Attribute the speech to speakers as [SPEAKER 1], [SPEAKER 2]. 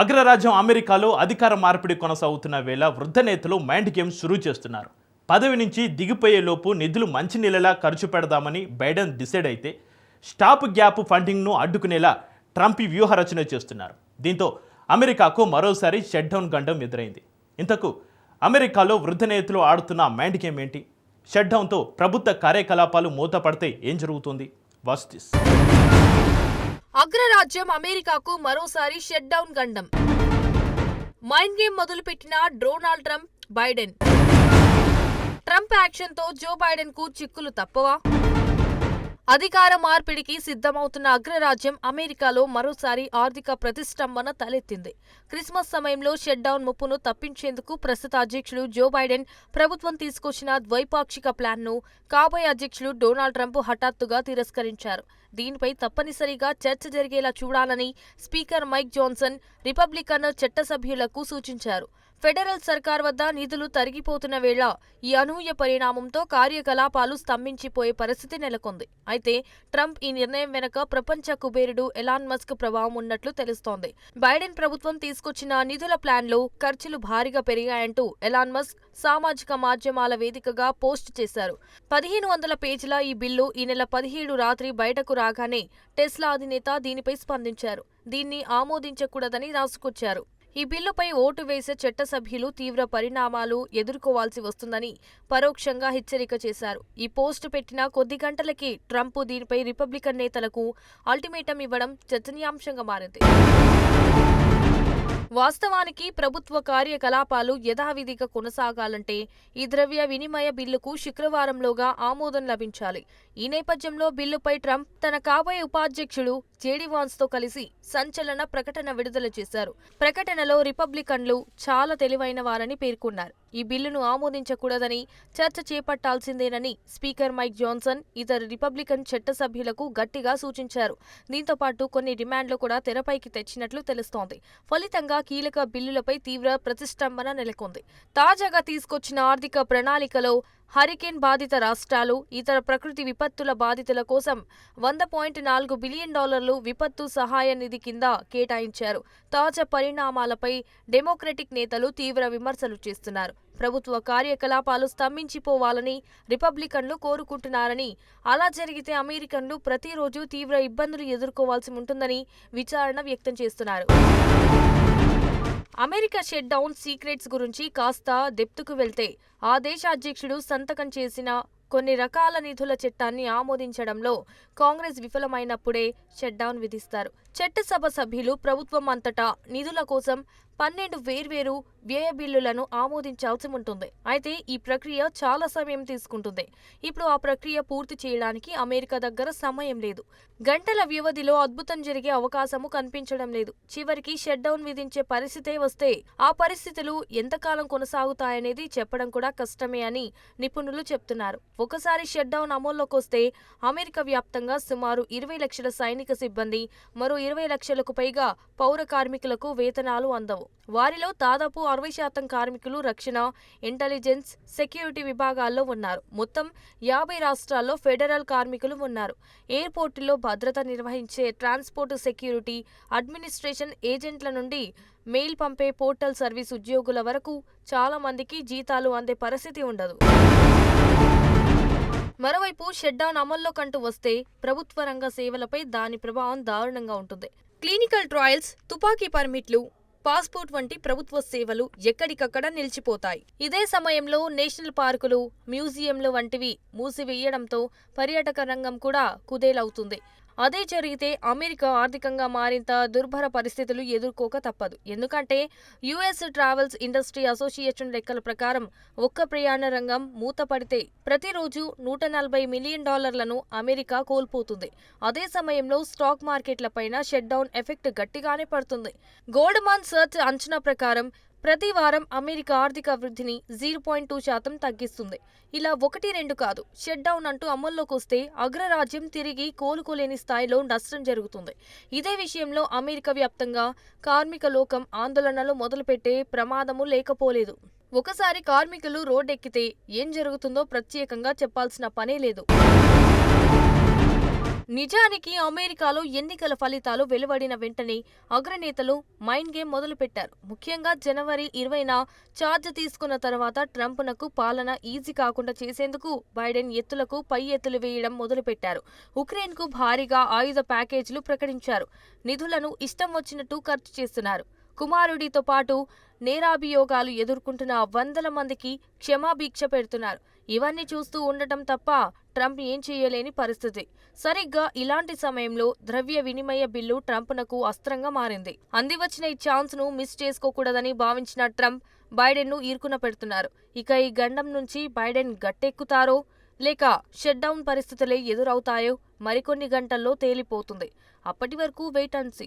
[SPEAKER 1] అగ్రరాజ్యం అమెరికాలో అధికార మార్పిడి కొనసాగుతున్న వేళ వృద్ధ నేతలు మైండ్ గేమ్ షురూ చేస్తున్నారు. పదవి నుంచి దిగిపోయే లోపు నిధులు మంచినీళ్ళలా ఖర్చు పెడదామని బైడెన్ డిసైడ్ అయితే స్టాప్ గ్యాప్ ఫండింగ్ను అడ్డుకునేలా ట్రంప్ వ్యూహరచన వ్యూహ రచన చేస్తున్నారు. దీంతో అమెరికాకు మరోసారి షట్డౌన్ గండం ఎదురైంది. ఇంతకు అమెరికాలో వృద్ధ నేతలు ఆడుతున్న మైండ్ గేమ్ ఏంటి? షట్డౌన్తో ప్రభుత్వ కార్యకలాపాలు మూతపడితే ఏం జరుగుతుంది? వాస్తుస్
[SPEAKER 2] అగ్రరాజ్యం అమెరికాకు మరోసారి షట్ డౌన్ గండం. మైండ్ గేమ్ మొదలుపెట్టిన డొనాల్డ్ ట్రంప్ బైడెన్. ట్రంప్ యాక్షన్తో జో బైడెన్కు చిక్కులు తప్పవా? అధికార మార్పిడికి సిద్ధమవుతున్న అగ్రరాజ్యం అమెరికాలో మరోసారి ఆర్థిక ప్రతిష్టంభన తలెత్తింది. క్రిస్మస్ సమయంలో షట్డౌన్ ముప్పును తప్పించేందుకు ప్రస్తుత అధ్యక్షుడు జో బైడెన్ ప్రభుత్వం తీసుకొచ్చిన ద్వైపాక్షిక ప్లాన్ను కాబోయే అధ్యక్షుడు డొనాల్డ్ ట్రంప్ హఠాత్తుగా తిరస్కరించారు. దీనిపై తప్పనిసరిగా చర్చ జరిగేలా చూడాలని స్పీకర్ మైక్ జాన్సన్ రిపబ్లికన్ చట్టసభ్యులకు సూచించారు. ఫెడరల్ సర్కార్ వద్ద నిధులు తరిగిపోతున్న వేళ ఈ అనూహ్య పరిణామంతో కార్యకలాపాలు స్తంభించిపోయే పరిస్థితి నెలకొంది. అయితే ట్రంప్ ఈ నిర్ణయం వెనుక ప్రపంచ కుబేరుడు ఎలాన్ మస్క్ ప్రభావం ఉన్నట్లు తెలుస్తోంది. బైడెన్ ప్రభుత్వం తీసుకొచ్చిన నిధుల ప్లాన్లో ఖర్చులు భారీగా పెరిగాయంటూ ఎలాన్ మస్క్ సామాజిక మాధ్యమాల వేదికగా పోస్ట్ చేశారు. పదిహేను వందల పేజీల ఈ బిల్లు ఈ నెల పదిహేడు రాత్రి బయటకు రాగానే టెస్లా అధినేత దీనిపై స్పందించారు. దీన్ని ఆమోదించకూడదని రాసుకొచ్చారు. ఈ బిల్లుపై ఓటు వేసే చట్టసభ్యులు తీవ్ర పరిణామాలు ఎదుర్కోవాల్సి వస్తుందని పరోక్షంగా హెచ్చరిక చేశారు. ఈ పోస్టు పెట్టిన కొద్ది గంటలకి ట్రంప్ దీనిపై రిపబ్లికన్ నేతలకు అల్టిమేటం ఇవ్వడం చర్చనీయాంశంగా మారింది. వాస్తవానికి ప్రభుత్వ కార్యకలాపాలు యథావిధిగా కొనసాగాలంటే ఈ ద్రవ్య వినిమయ బిల్లుకు శుక్రవారంలోగా ఆమోదం లభించాలి. ఈ నేపథ్యంలో బిల్లుపై ట్రంప్ తన కాబోయే ఉపాధ్యక్షుడు జేడీవాన్స్తో కలిసి సంచలన ప్రకటన విడుదల చేశారు. ప్రకటనలో రిపబ్లికన్లు చాలా తెలివైన వారని పేర్కొన్నారు. ఈ బిల్లును ఆమోదించకూడదని చర్చ చేపట్టాల్సిందేనని స్పీకర్ మైక్ జాన్సన్ ఇతర రిపబ్లికన్ చట్టసభ్యులకు గట్టిగా సూచించారు. దీంతో పాటు కొన్ని డిమాండ్లు కూడా తెరపైకి తెచ్చినట్లు తెలుస్తోంది. ఫలితంగా కీలక బిల్లులపై తీవ్ర ప్రతిష్టంభన నెలకొంది. తాజాగా తీసుకొచ్చిన ఆర్థిక ప్రణాళికలో హరికేన్ బాధిత రాష్ట్రాలు ఇతర ప్రకృతి విపత్తుల బాధితుల కోసం వంద పాయింట్ నాలుగు బిలియన్ డాలర్లు విపత్తు సహాయ నిధి కింద కేటాయించారు. తాజా పరిణామాలపై డెమోక్రటిక్ నేతలు తీవ్ర విమర్శలు చేస్తున్నారు. ప్రభుత్వ కార్యకలాపాలు స్తంభించిపోవాలని రిపబ్లికన్లు కోరుకుంటున్నారని అలా జరిగితే అమెరికన్లు ప్రతిరోజు తీవ్ర ఇబ్బందులు ఎదుర్కోవాల్సి ఉంటుందని విచారణ వ్యక్తం చేస్తున్నారు. అమెరికా షట్ డౌన్ సీక్రెట్స్ గురించి కాస్త దెప్తుకు వెళ్తే ఆ దేశ అధ్యక్షుడు సంతకం చేసిన కొన్ని రకాల నిధుల చట్టాన్ని ఆమోదించడంలో కాంగ్రెస్ విఫలమైనప్పుడే షట్డౌన్ విధిస్తారు. చట్టసభ సభ్యులు ప్రభుత్వం అంతటా నిధుల కోసం పన్నెండు వేర్వేరు వ్యయ బిల్లులను ఆమోదించాల్సి ఉంటుంది. అయితే ఈ ప్రక్రియ చాలా సమయం తీసుకుంటుంది. ఇప్పుడు ఆ ప్రక్రియ పూర్తి చేయడానికి అమెరికా దగ్గర సమయం లేదు. గంటల వ్యవధిలో అద్భుతం జరిగే అవకాశము కనిపించడం లేదు. చివరికి షట్ డౌన్ విధించే పరిస్థితే వస్తే ఆ పరిస్థితులు ఎంతకాలం కొనసాగుతాయనేది చెప్పడం కూడా కష్టమే అని నిపుణులు చెప్తున్నారు. ఒకసారి షట్ డౌన్ అమల్లోకి వస్తే అమెరికా వ్యాప్తంగా సుమారు ఇరవై లక్షల సైనిక సిబ్బంది మరో ఇరవై లక్షలకు పైగా పౌర కార్మికులకు వేతనాలు అందవు. వారిలో దాదాపు అరవై శాతం కార్మికులు రక్షణ ఇంటెలిజెన్స్ సెక్యూరిటీ విభాగాల్లో ఉన్నారు. మొత్తం యాభై రాష్ట్రాల్లో ఫెడరల్ కార్మికులు ఉన్నారు. ఎయిర్పోర్టుల్లో భద్రత నిర్వహించే ట్రాన్స్పోర్ట్ సెక్యూరిటీ అడ్మినిస్ట్రేషన్ ఏజెంట్ల నుండి మెయిల్ పంపే పోర్టల్ సర్వీస్ ఉద్యోగుల వరకు చాలా మందికి జీతాలు అందే పరిస్థితి ఉండదు. మరోవైపు షెడ్డౌన్ అమల్లోకంటూ వస్తే ప్రభుత్వ రంగ సేవలపై దాని ప్రభావం దారుణంగా ఉంటుంది. క్లినికల్ ట్రయల్స్ తుపాకీ పర్మిట్లు పాస్పోర్ట్ వంటి ప్రభుత్వ సేవలు ఎక్కడికక్కడ నిలిచిపోతాయి. ఇదే సమయంలో నేషనల్ పార్కులు మ్యూజియంలు వంటివి మూసివేయడంతో పర్యాటక రంగం కూడా కుదేలవుతుంది. అదే జరిగితే అమెరికా ఆర్థికంగా మారింత దుర్భర పరిస్థితులు ఎదుర్కోక తప్పదు. ఎందుకంటే యుఎస్ ట్రావెల్స్ ఇండస్ట్రీ అసోసియేషన్ లెక్కల ప్రకారం ఒక్క ప్రయాణ రంగం మూతపడితే ప్రతిరోజు నూట నలభై మిలియన్ డాలర్లను అమెరికా కోల్పోతుంది. అదే సమయంలో స్టాక్ మార్కెట్లపైన షట్ డౌన్ ఎఫెక్ట్ గట్టిగానే పడుతుంది. గోల్డ్మాన్ సర్చ్ అంచనా ప్రకారం ప్రతి వారం అమెరికా ఆర్థిక వృద్ధిని జీరో పాయింట్ టూ శాతం తగ్గిస్తుంది. ఇలా ఒకటి రెండు కాదు షట్ డౌన్ అంటూ అమల్లోకి వస్తే అగ్రరాజ్యం తిరిగి కోలుకోలేని స్థాయిలో నష్టం జరుగుతుంది. ఇదే విషయంలో అమెరికా వ్యాప్తంగా కార్మిక లోకం ఆందోళనలు మొదలుపెట్టే ప్రమాదము లేకపోలేదు. ఒకసారి కార్మికులు రోడ్డెక్కితే ఏం జరుగుతుందో ప్రత్యేకంగా చెప్పాల్సిన పనే లేదు. నిజానికి అమెరికాలో ఎన్నికల ఫలితాలు వెలువడిన వెంటనే అగ్రనేతలు మైండ్ గేమ్ మొదలుపెట్టారు. ముఖ్యంగా జనవరి ఇరవైన ఛార్జ్ తీసుకున్న తర్వాత ట్రంప్నకు పాలన ఈజీ కాకుండా చేసేందుకు బైడెన్ ఎత్తులకు పై ఎత్తులు వేయడం మొదలుపెట్టారు. ఉక్రెయిన్కు భారీగా ఆయుధ ప్యాకేజీలు ప్రకటించారు. నిధులను ఇష్టం వచ్చినట్టు ఖర్చు చేస్తున్నారు. కుమారుడితో పాటు నేరాభియోగాలు ఎదుర్కొంటున్న వందల మందికి క్షమాభిక్ష పెడుతున్నారు. ఇవన్నీ చూస్తూ ఉండటం తప్ప ట్రంప్ ఏం చేయలేని పరిస్థితి. సరిగ్గా ఇలాంటి సమయంలో ద్రవ్య వినిమయ బిల్లు ట్రంప్నకు అస్త్రంగా మారింది. అందివచ్చిన ఈ ఛాన్స్ను మిస్ చేసుకోకూడదని భావించిన ట్రంప్ బైడెన్ను ఈర్కున పెడుతున్నారు. ఇక ఈ గండం నుంచి బైడెన్ గట్టెక్కుతారో లేక షట్డౌన్ పరిస్థితులే ఎదురవుతాయో మరికొన్ని గంటల్లో తేలిపోతుంది. అప్పటి వరకు వెయిట్ అండ్ సీ.